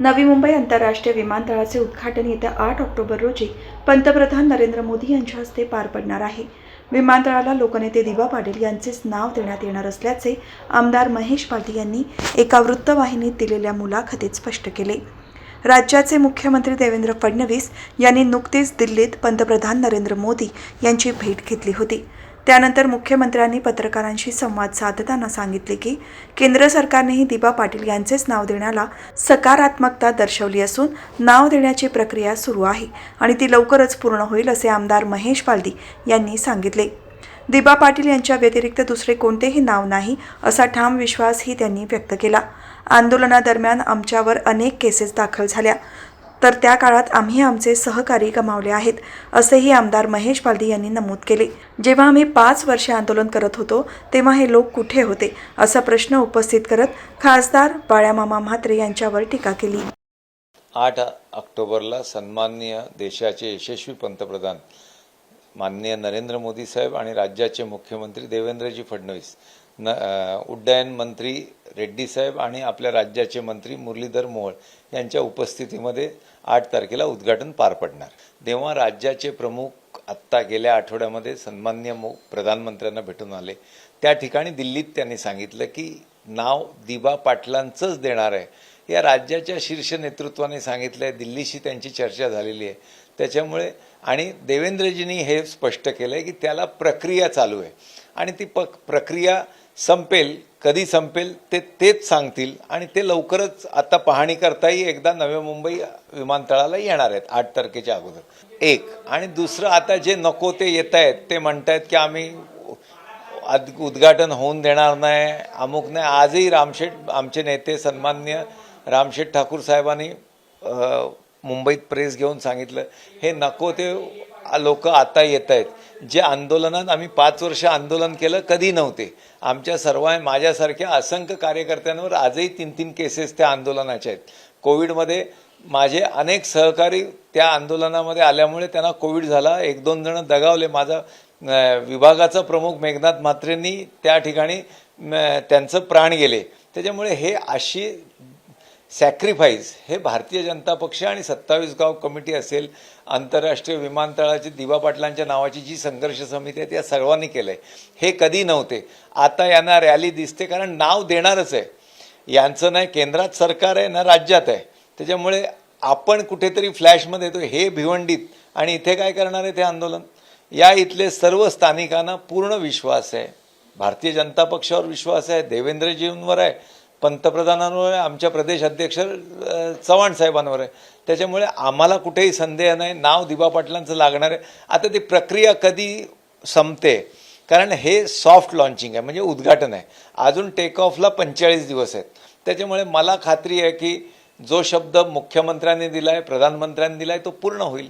नवी मुंबई आंतरराष्ट्रीय विमानतळाचे उद्घाटन येत्या आठ ऑक्टोबर रोजी पंतप्रधान नरेंद्र मोदी यांच्या हस्ते पार पडणार आहे. विमानतळाला लोकनेते दिवा पाटील यांचेच नाव देण्यात येणार असल्याचे आमदार महेश पाटील यांनी एका वृत्तवाहिनीत दिलेल्या मुलाखतीत स्पष्ट केले. राज्याचे मुख्यमंत्री देवेंद्र फडणवीस यांनी नुकतीच दिल्लीत पंतप्रधान नरेंद्र मोदी यांची भेट घेतली होती. त्यानंतर मुख्यमंत्र्यांनी पत्रकारांशी संवाद साधताना सांगितले की केंद्र सरकारनेही दिबा पाटील यांचेच नाव देण्याला सकारात्मकता दर्शवली असून नाव देण्याची प्रक्रिया सुरू आहे आणि ती लवकरच पूर्ण होईल असे आमदार महेश पालदी यांनी सांगितले. दिबा पाटील यांच्या व्यतिरिक्त दुसरे कोणतेही नाव नाही असा ठाम विश्वासही त्यांनी व्यक्त केला. आंदोलनादरम्यान आमच्यावर अनेक केसेस दाखल झाल्या. तर त्या काळात आम्ही आमचे सहकारी गमावले आहेत असेही आमदार महेश पालधी यांनी नमूद केले. जेव्हा आम्ही पाच वर्षे आंदोलन करत होतो तेव्हा हे लोक कुठे होते असा प्रश्न उपस्थित करत खासदार बाळ्यामामा म्हात्रे यांच्यावर टीका केली. आठ ऑक्टोबरला सन्माननीय देशाचे यशस्वी पंतप्रधान माननीय नरेंद्र मोदी साहेब आणि राज्याचे मुख्यमंत्री देवेंद्रजी फडणवीस न उड्डयन मंत्री रेड्डी साहेब आणि आपल्या राज्याचे मंत्री मुरलीधर मोहोळ यांच्या उपस्थितीमध्ये आठ तारखेला उद्घाटन पार पडणार. तेव्हा राज्याचे प्रमुख आत्ता गेल्या आठवड्यामध्ये सन्मान्य मो प्रधानमंत्र्यांना भेटून आले. त्या ठिकाणी दिल्लीत त्यांनी सांगितलं की नाव दिबा पाटलांचंच देणार आहे. या राज्याच्या शीर्ष नेतृत्वाने सांगितलं आहे दिल्लीशी त्यांची चर्चा झालेली आहे. त्याच्यामुळे आणि देवेंद्रजींनी हे स्पष्ट केलं आहे की त्याला प्रक्रिया चालू आहे. आणि ती प प्रक्रिया संपेल कधी संपेल ते तेच सांगतील आणि ते लवकरच आता पाहणी करताही एकदा नवी मुंबई विमानतळाला येणार आहेत आठ तारखेच्या अगोदर. एक. आणि दुसरं आता जे नको ते येत आहेत ते म्हणतायत की आम्ही आद- उद्घाटन होऊन देणार नाही अमुक नाही. आजही रामशेठ आमचे नेते सन्मान्य रामशेठ ठाकूर साहेबांनी मुंबईत प्रेस घेऊन सांगितलं हे नको ते लोक आता येत आहेत. जे आंदोलनात आम्ही पाच वर्ष आंदोलन केलं कधी नव्हते. आमच्या सर्व माझ्यासारख्या असंख्य कार्यकर्त्यांवर आजही तीन तीन केसेस त्या आंदोलनाच्या आहेत. कोविडमध्ये माझे अनेक सहकारी त्या आंदोलनामध्ये आल्यामुळे त्यांना कोविड झाला. एक दोन जण दगावले. माझा विभागाचा प्रमुख मेघनाथ म्हात्रेंनी त्या ठिकाणी त्यांचं प्राण गेले. त्याच्यामुळे हे अशी सॅक्रिफाईस हे भारतीय जनता पक्ष आणि सत्तावीस गाव कमिटी असेल आंतरराष्ट्रीय विमानतळाची दिवा पाटलांच्या नावाची जी संघर्ष समिती आहे त्या सर्वांनी केलं आहे हे कधी नव्हते. आता यांना रॅली दिसते कारण नाव देणारच आहे. यांचं नाही केंद्रात सरकार आहे ना राज्यात आहे. त्याच्यामुळे आपण कुठेतरी फ्लॅशमध्ये येतो हे भिवंडीत. आणि इथे काय करणार आहे ते आंदोलन? या इथले सर्व स्थानिकांना पूर्ण विश्वास आहे. भारतीय जनता पक्षावर विश्वास आहे. देवेंद्रजींवर आहे. पंतप्रधानांवर आमच्या प्रदेश अध्यक्ष चव्हाण साहेबांवर आहे. त्याच्यामुळे आम्हाला कुठेही संदेह नाही. नाव दिबा पाटलांचं लागणार आहे. आता ती प्रक्रिया कधी संपते? कारण हे सॉफ्ट लॉन्चिंग आहे म्हणजे उद्घाटन आहे. अजून टेक ऑफला पंचेचाळीस दिवस आहेत. त्याच्यामुळे मला खात्री आहे की जो शब्द मुख्यमंत्र्यांनी दिला आहे प्रधानमंत्र्यांनी दिला आहे तो पूर्ण होईल.